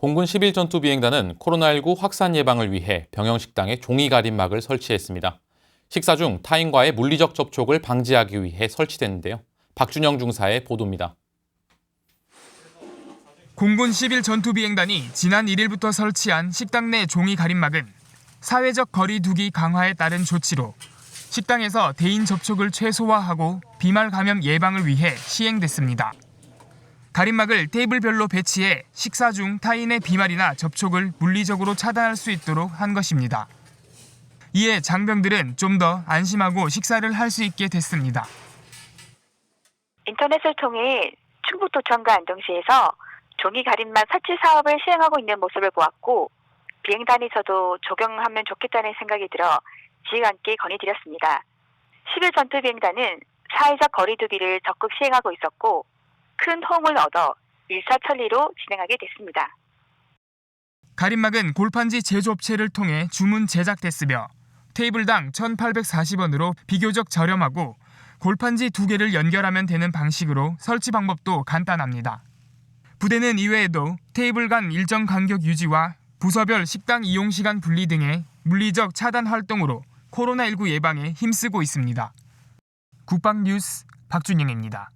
공군 11전투 비행단은 코로나19 확산 예방을 위해 병영식당에 종이 가림막을 설치했습니다. 식사 중 타인과의 물리적 접촉을 방지하기 위해 설치됐는데요. 박준영 중사의 보도입니다. 공군 11 전투 비행단이 지난 1일부터 설치한 식당 내 종이 가림막은 사회적 거리 두기 강화에 따른 조치로 식당에서 대인 접촉을 최소화하고 비말 감염 예방을 위해 시행됐습니다. 가림막을 테이블별로 배치해 식사 중 타인의 비말이나 접촉을 물리적으로 차단할 수 있도록 한 것입니다. 이에 장병들은 좀 더 안심하고 식사를 할 수 있게 됐습니다. 인터넷을 통해 충북 도청과 안동시에서 종이 가림막 설치 사업을 시행하고 있는 모습을 보았고 비행단에서도 적용하면 좋겠다는 생각이 들어 지휘관께 건의드렸습니다. 11 전투 비행단은 사회적 거리두기를 적극 시행하고 있었고 큰 호응을 얻어 일사천리로 진행하게 됐습니다. 가림막은 골판지 제조업체를 통해 주문 제작됐으며 테이블당 1,840원으로 비교적 저렴하고 골판지 두 개를 연결하면 되는 방식으로 설치 방법도 간단합니다. 부대는 이외에도 테이블 간 일정 간격 유지와 부서별 식당 이용 시간 분리 등의 물리적 차단 활동으로 코로나19 예방에 힘쓰고 있습니다. 국방 뉴스 박준영입니다.